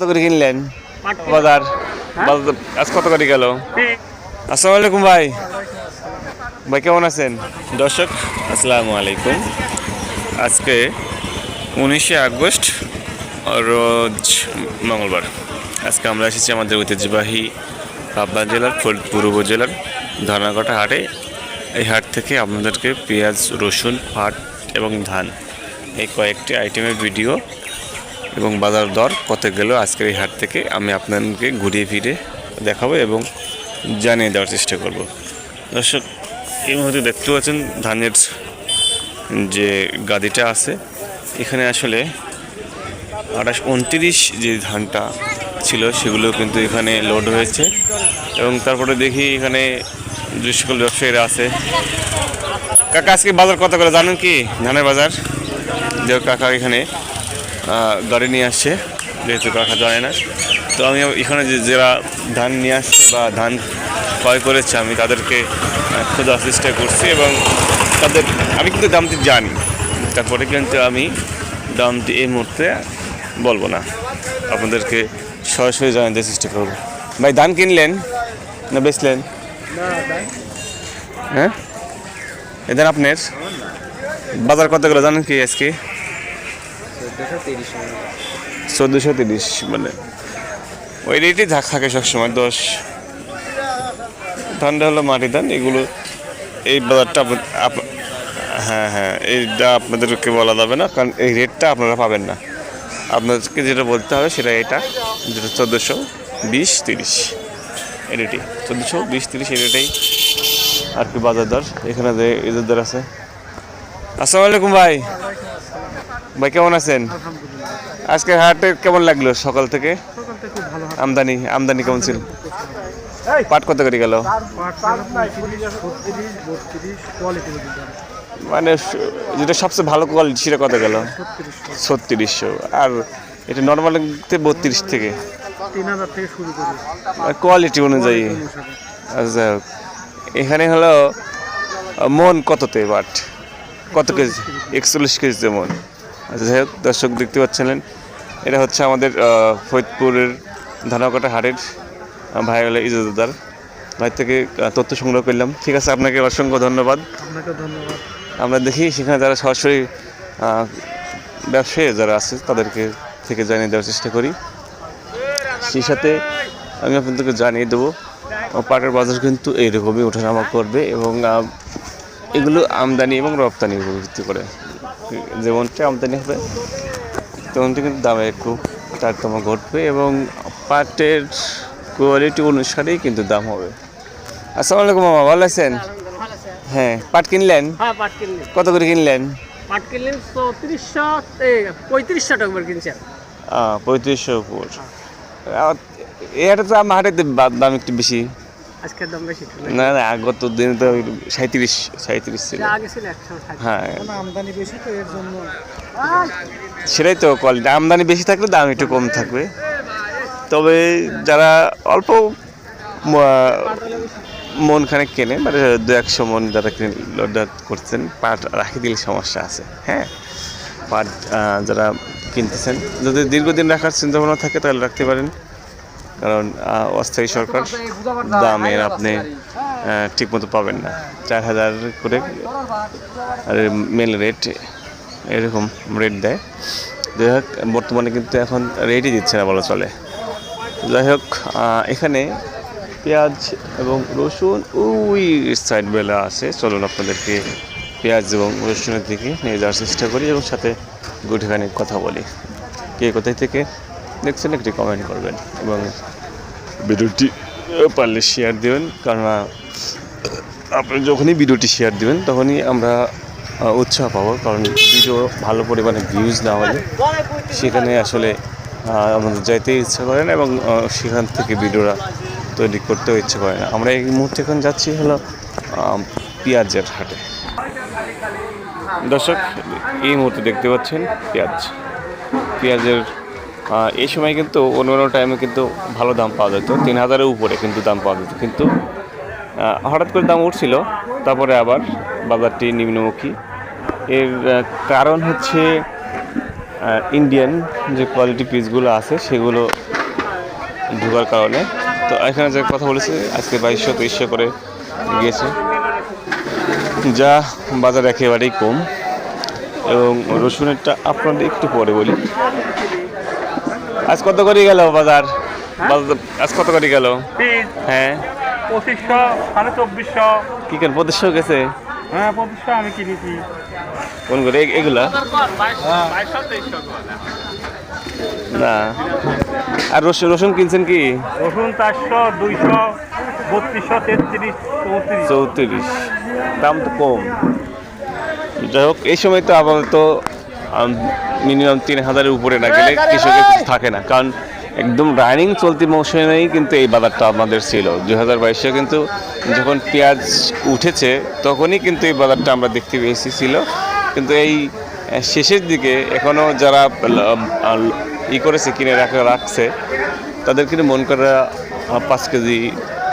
কত করে কিনলেন? বাজার। বাজার আজ কত করে গেল? আসসালামু আলাইকুম ভাই। ভাই কেমন আছেন? দর্শক আসসালামু আলাইকুম। আজকে উনিশে আগস্ট রোজ মঙ্গলবার। আজকে আমরা এসেছি আমাদের ঐতিহ্যবাহী পাবনা জেলার ফরিদপুর উপজেলার ধর্নাঘটা হাটে। এই হাট থেকে আপনাদেরকে পেঁয়াজ রসুন পাট এবং ধান এই কয়েকটি আইটেমের ভিডিও এবং বাজার দর কত গেল আজকের এই হাট থেকে আমি আপনাদেরকে ঘুরিয়ে ফিরে দেখাবো এবং জানিয়ে দেওয়ার চেষ্টা করব। দর্শক, এই মুহূর্তে দেখতে পাচ্ছেন ধানের যে গাদিটা আছে, এখানে আসলে আঠাশ উনত্রিশ যে ধানটা ছিল সেগুলো কিন্তু এখানে লোড হয়েছে এবং তারপরে দেখি এখানে যে সকল ব্যবসায়ীরা আছে। কাকা, আজকে বাজার কত করে জানেন কি? ধানের বাজার? যে কাকা এখানে গাড়ি নিয়ে আসছে, যেহেতু কাকা জানে না। তো আমি এখানে যে যারা ধান নিয়ে আসছে বা ধান ক্রয় করেছে, আমি তাদেরকে খোঁজার চেষ্টা করছি এবং তাদের, আমি কিন্তু দামটি জানি। তারপরে কিন্তু আমি দামটি এই মুহূর্তে বলব না। আপনাদেরকে সরাসরি জানাতে চেষ্টা করব। ভাই, ধান কিনলেন না বেচলেন? হ্যাঁ? এ ধান আপনার? বাজার কত করে জানেন কি আজকে? চোদ্দোশো তিরিশ মানে। ওই রেটই থাক সবসময়, দশ। ধানটা হলো মাটি ধান এগুলো এই বাজারটা হ্যাঁ হ্যাঁ এইটা আপনাদেরকে বলা যাবে না, কারণ এই রেটটা আপনারা পাবেন না। আপনাদেরকে যেটা বলতে হবে সেটা এটা, যেটা চোদ্দোশো বিশ তিরিশ। রেটই, চোদ্দোশো বিশ তিরিশ এই রেটেই আর কি বাজার দর। এখানে যে ঈদের দর আছে। আসসালামু আলাইকুম ভাই। ভাই কেমন আছেন? আজকে হাটে কেমন লাগল সকাল থেকে? আমদানি আমদানি কেমন ছিল? পাট কত করে গেল? মানে যেটা সবচেয়ে ভালো কোয়ালিটি সেটা কত গেল? ছত্রিশশো। আর এটা নর্মালতে বত্রিশ থেকে? কোয়ালিটি অনুযায়ী। আচ্ছা এখানে হলো মন কততে বাট কত কেজি? একচল্লিশ কেজিতে মন। যাই হোক দর্শক দেখতে পাচ্ছিলেন এটা হচ্ছে আমাদের ফরিদপুরের ধানাকাটা হাটের ভাই হলো ইজাজদার ভাই থেকে তথ্য সংগ্রহ করলাম। ঠিক আছে আপনাকে অসংখ্য ধন্যবাদ। আপনাকে ধন্যবাদ। আমরা দেখি সেখানে যারা সরাসরি ব্যবসায়ী যারা আছে তাদেরকে থেকে জানিয়ে দেওয়ার চেষ্টা করি। সেই সাথে আমি আপনাদেরকে জানিয়ে দেবো পাটের বাজার কিন্তু এইরকমই ওঠানামা করবে এবং এগুলো আমদানি এবং রপ্তানির উপর ভিত্তি করে যেমনটা আমদানি হবে তেমনটি কিন্তু দামে একটু তারতম্য ঘটবে এবং পাটের কোয়ালিটি অনুসারেই কিন্তু দাম হবে। আসসালামু আলাইকুম মামা ভালো আছেন? হ্যাঁ পাট কিনলেন? হ্যাঁ কত করে কিনলেন? পাট কিনলেন চৌত্রিশশো পঁয়ত্রিশশো টাকা করে কিনছেন পঁয়ত্রিশশো উপর। এটা তো আমার হাটে দাম একটু বেশি। আজকের দাম বেশি না না গত দিনে তো সাঁত্রিশ সাঁত্রিশ ছিল। আগে ছিল হ্যাঁ। আমদানি বেশি তো এর জন্য? সেটাই তো কোয়ালিটি আমদানি বেশি থাকলে দাম একটু কম থাকবে। তবে যারা অল্প মন খানে কেনে মানে দু একশো মন যারা কিনে লোডার করছেন পাট রাখি দিলে সমস্যা আছে হ্যাঁ? পাট যারা কিনতেছেন যদি দীর্ঘদিন রাখার চিন্তা ভাবনা থাকে তাহলে রাখতে পারেন। কারণ অস্থায়ী সরকার দামের আপনি ঠিকমতো পাবেন না। চার হাজার করে মেল রেট এরকম রেট দেয়। যাই হোক, বর্তমানে কিন্তু এখন রেটই দিচ্ছে না বলা চলে। যাই হোক এখানে পেঁয়াজ এবং রসুন, ওই সাইড বেলা আছে। চলুন আপনাদেরকে পেঁয়াজ এবং রসুনের দিকে নিয়ে যাওয়ার চেষ্টা করি এবং সাথে গুটিখানি কথা বলি। কে কোথায় থেকে? দেখছেন একটি কমেন্ট করবেন। এবং ভিডিওটি পারলে শেয়ার দেবেন আহ, আপনি যখনই ভিডিওটি শেয়ার দিবেন তখনই আমরা উৎসাহ পাবো। কারণ ভিডিও ভালো পরিমাণে ভিউজ না হলে সেখানে আসলে আমাদের যাইতে ইচ্ছা করে না এবং সেখান থেকে ভিডিওটা তৈরি করতেও ইচ্ছে করে না। আমরা এই মুহূর্তে এখন যাচ্ছি হলো পেঁয়াজের হাটে। দর্শক এই মুহূর্তে দেখতে পাচ্ছেন পেঁয়াজ। পেঁয়াজের এই সময় কিন্তু অন্য অন্য টাইমে কিন্তু ভালো দাম পাওয়া যেত, তিন হাজারের উপরে কিন্তু দাম পাওয়া যেত। কিন্তু হঠাৎ করে দাম উঠছিল, তারপরে আবার বাজারটি নিম্নমুখী। এর কারণ হচ্ছে ইন্ডিয়ান যে কোয়ালিটি পিসগুলো আছে, সেগুলো ঢোকার কারণে। তো এখানে যে কথা বলেছে, আজকে বাইশশো, তেইশশো করে গিয়েছে। যা বাজার একেবারেই কম। এবং রসুনেরটা আপনাদের একটু পরে বলি। আজ কত করে গেল বাজার? বাজার আজ কত করে গেল? হ্যাঁ। পঁচিশশো সাড়ে চব্বিশশো। কি কেন পঁচিশশো গেছে? হ্যাঁ পঁচিশশো আমি কিনেছি। কোন করে? এগুলা? না। আর রসুন রসুন কিনছেন কি? রসুন চারশো দুইশো বত্রিশশো তেত্রিশ চৌত্রিশ। চৌত্রিশ। দাম তো কম। যাই হোক এই সময় তো আপাতত মিনিমাম তিন হাজারের উপরে না গেলে কৃষকের কিছু থাকে না। কারণ একদম রানিং চলতি মৌসুমেই কিন্তু এই বাজারটা আমাদের ছিল। দুই হাজার বাইশে কিন্তু যখন পেঁয়াজ উঠেছে তখনই কিন্তু এই বাজারটা আমরা দেখতে পেয়েছি ছিল। কিন্তু এই শেষের দিকে এখনও যারা ই করেছে কিনে রাখা রাখছে তাদের কিন্তু মন করা পাঁচ কেজি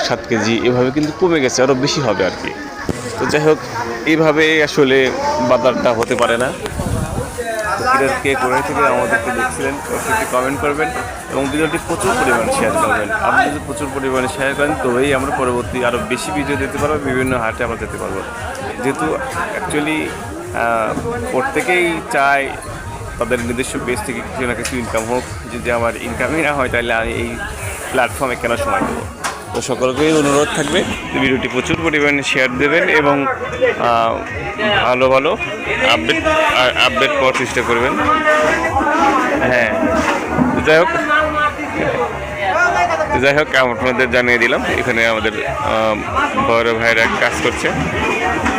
সাত কেজি এভাবে কিন্তু কমে গেছে আরও বেশি হবে আর কি। তো যাই হোক এইভাবে আসলে বাজারটা হতে পারে না। কিরে কে করে থেকে আমাদেরকে দেখছিলেন অবশ্যই কমেন্ট করবেন এবং ভিডিওটি প্রচুর পরিমাণে শেয়ার করবেন। আপনি যদি প্রচুর পরিমাণে শেয়ার করেন তবেই আমরা পরবর্তী আরও বেশি ভিডিও দিতে পারব, বিভিন্ন হাটে আমরা যেতে পারব। যেহেতু অ্যাকচুয়ালি প্রত্যেকেই চায় তাদের নিজস্ব বেস থেকে কিছু না কিছু ইনকাম হোক, যদি আমার ইনকামই না হয়, তাহলে আমি এই প্ল্যাটফর্মে কেন সময় দেবো? তো সকলকেই অনুরোধ থাকবে। ভিডিওটি প্রচুর পরিমাণে শেয়ার দেবেন এবং ভালো ভালো আপডেট আপডেট পাওয়ার চেষ্টা করবেন। হ্যাঁ যাই হোক যাই হোক, আপনাদের জানিয়ে দিলাম, এখানে আমাদের বড় ভাইরা কাজ করছে।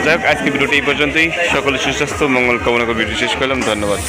যাই হোক, আজকে ভিডিওটি এই পর্যন্তই। সকলে সুস্বাস্থ্য, মঙ্গল কামনা করে ভিডিও শেষ করলাম। ধন্যবাদ।